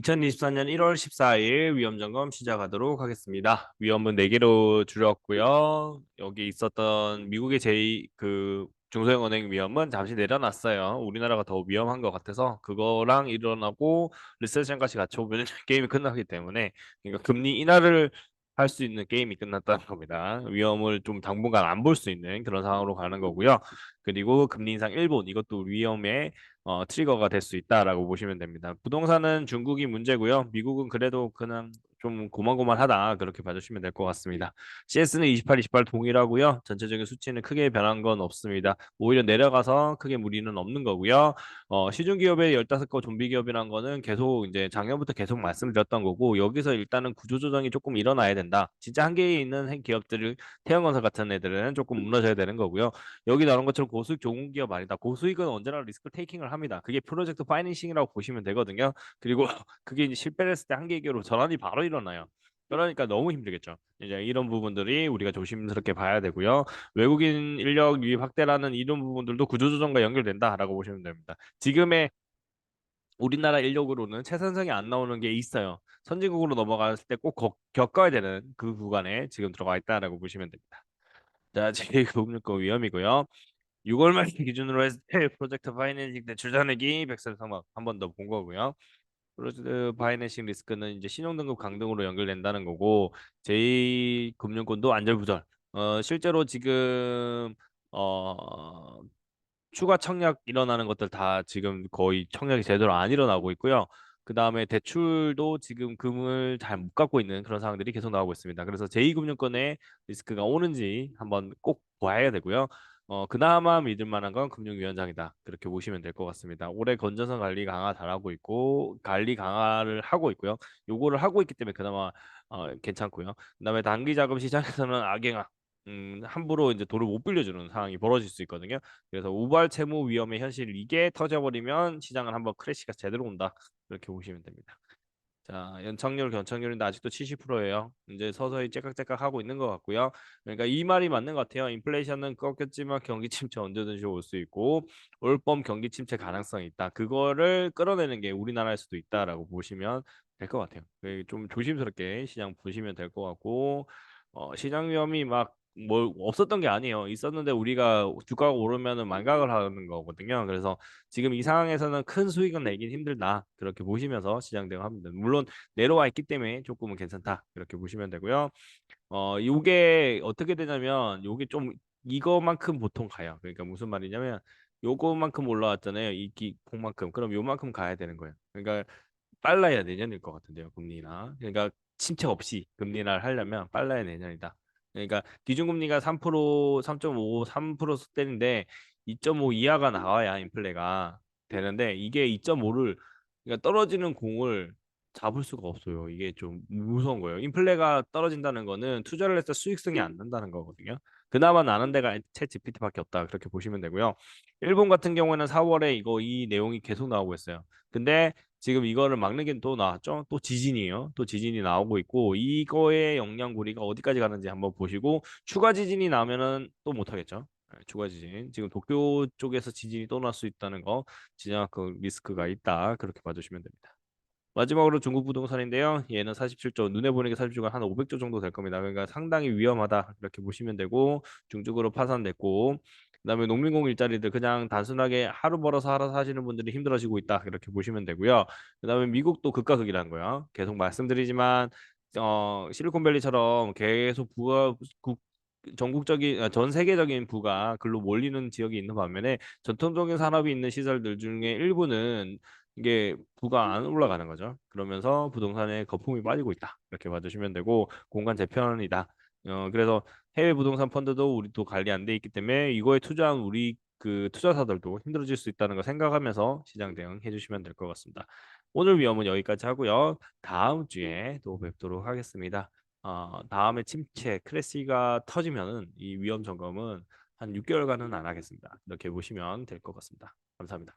2024년 1월 14일 위험 점검 시작하도록 하겠습니다. 위험은 4개로 줄였고요. 여기 있었던 미국의 제2 그 중소형 은행 위험은 잠시 내려놨어요. 우리나라가 더 위험한 것 같아서 그거랑 일어나고 리세션 같이 같이 오면 게임이 끝나기 때문에 그러니까 금리 인하를 할 수 있는 게임이 끝났다는 겁니다. 위험을 좀 당분간 안 볼 수 있는 그런 상황으로 가는 거고요. 그리고 금리 인상 일본 이것도 위험의 어, 트리거가 될 수 있다라고 보시면 됩니다. 부동산은 중국이 문제고요. 미국은 그래도 그냥 좀 고만고만하다 그렇게 봐주시면 될 것 같습니다. CS는 28, 28 동일하고요. 전체적인 수치는 크게 변한 건 없습니다. 오히려 내려가서 크게 무리는 없는 거고요. 어, 시중 기업의 15거 좀비 기업이란 거는 계속 이제 작년부터 계속 말씀드렸던 거고 여기서 일단은 구조 조정이 조금 일어나야 된다. 진짜 한계에 있는 기업들을 태양건설 같은 애들은 조금 무너져야 되는 거고요. 여기 나온 것처럼 고수익 좋은 기업 아니다. 고수익은 언제나 리스크 테이킹을 합니다. 그게 프로젝트 파이낸싱이라고 보시면 되거든요. 그리고 그게 이제 실패를 했을 때 한계 기업으로 전환이 바로 일어 나요. 그러니까 너무 힘들겠죠. 이제 이런 부분들이 우리가 조심스럽게 봐야 되고요. 외국인 인력 유입 확대라는 이런 부분들도 구조조정과 연결된다라고 보시면 됩니다. 지금의 우리나라 인력으로는 최선성이 안 나오는 게 있어요. 선진국으로 넘어갔을 때 꼭 겪어야 되는 그 구간에 지금 들어가 있다라고 보시면 됩니다. 자, 제9금융권 위험이고요. 6월 말 기준으로 때 프로젝트 파이낸싱 대출 잔액이 143억 한번 더 본 거고요. 프로젝트 파이낸싱 리스크는 이제 신용등급 강등으로 연결된다는 거고 제2 금융권도 안절부절. 어, 실제로 지금 어, 추가 청약 일어나는 것들 다 지금 거의 청약이 제대로 안 일어나고 있고요. 그 다음에 대출도 지금 금을 잘 못 갖고 있는 그런 상황들이 계속 나오고 있습니다. 그래서 제2금융권의 리스크가 오는지 한번 꼭 봐야 되고요. 어, 그나마 믿을 만한 건 금융위원장이다. 그렇게 보시면 될 것 같습니다. 올해 건전성 관리 강화 잘하고 있고, 관리 강화를 하고 있고요. 요거를 하고 있기 때문에 그나마 어, 괜찮고요. 그다음에 단기 자금 시장에서는 악영향, 음, 함부로 이제 돈을 못 빌려주는 상황이 벌어질 수 있거든요. 그래서 우발 채무 위험의 현실 이게 터져버리면 시장은 한번 크래시가 제대로 온다. 그렇게 보시면 됩니다. 자, 연착률, 견착률인데 아직도 70%예요. 이제 서서히 째깍째깍 하고 있는 것 같고요. 그러니까 이 말이 맞는 것 같아요. 인플레이션은 꺾였지만 경기 침체 언제든지 올 수 있고 올봄 경기 침체 가능성이 있다. 그거를 끌어내는 게 우리나라일 수도 있다라고 보시면 될 것 같아요. 좀 조심스럽게 시장 보시면 될 것 같고 어, 시장 위험이 막 뭐 없었던 게 아니에요. 있었는데 우리가 주가가 오르면은 만각을 하는 거거든요. 그래서 지금 이 상황에서는 큰 수익은 내긴 힘들다. 그렇게 보시면서 시장 대응합니다. 물론 내려와 있기 때문에 조금은 괜찮다. 그렇게 보시면 되고요. 어, 요게 어떻게 되냐면 요게 좀 이거만큼 보통 가요. 그러니까 무슨 말이냐면 요거만큼 올라왔잖아요. 이 기폭만큼. 그럼 요만큼 가야 되는 거예요. 그러니까 빨라야 내년일 것 같은데요. 금리나. 그러니까 침체 없이 금리 인하를 하려면 빨라야 내년이다. 그러니까 기준금리가 3% 3.5 3% 수대인데 2.5 이하가 나와야 인플레가 되는데 이게 2.5를 그러니까 떨어지는 공을 잡을 수가 없어요. 이게 좀 무서운 거예요. 인플레가 떨어진다는 거는 투자를 했을 때 수익성이 안 난다는 거거든요. 그나마 나는 데가 챗 GPT밖에 없다. 그렇게 보시면 되고요. 일본 같은 경우에는 4월에 이거 이 내용이 계속 나오고 있어요. 근데 지금 이거를 막는 게 또 나왔죠. 또 지진이에요. 또 지진이 나오고 있고 이거의 영향고리가 어디까지 가는지 한번 보시고 추가 지진이 나면은 또 못하겠죠. 네, 추가 지진. 지금 도쿄 쪽에서 지진이 또 날 수 있다는 거 진짜 그 리스크가 있다. 그렇게 봐주시면 됩니다. 마지막으로 중국 부동산인데요. 얘는 47조, 눈에 보이는 게 47조가 한 500조 정도 될 겁니다. 그러니까 상당히 위험하다. 이렇게 보시면 되고 중증으로 파산됐고 그다음에 농민공 일자리들 그냥 단순하게 하루 벌어서 하루 사시는 분들이 힘들어지고 있다 이렇게 보시면 되고요. 그다음에 미국도 극과 극이라는 거예요. 계속 말씀드리지만 어 실리콘밸리처럼 계속 부가 국 전국적인 아, 전 세계적인 부가 글로 몰리는 지역이 있는 반면에 전통적인 산업이 있는 시설들 중에 일부는 이게 부가 안 올라가는 거죠. 그러면서 부동산에 거품이 빠지고 있다. 이렇게 봐주시면 되고 공간 재편이다. 어, 그래서 해외 부동산 펀드도 우리도 관리 안 돼 있기 때문에 이거에 투자한 우리 그 투자사들도 힘들어질 수 있다는 거 생각하면서 시장 대응해 주시면 될 것 같습니다. 오늘 위험은 여기까지 하고요. 다음 주에 또 뵙도록 하겠습니다. 어, 다음에 침체 크래시가 터지면은 이 위험 점검은 한 6개월간은 안 하겠습니다. 이렇게 보시면 될 것 같습니다. 감사합니다.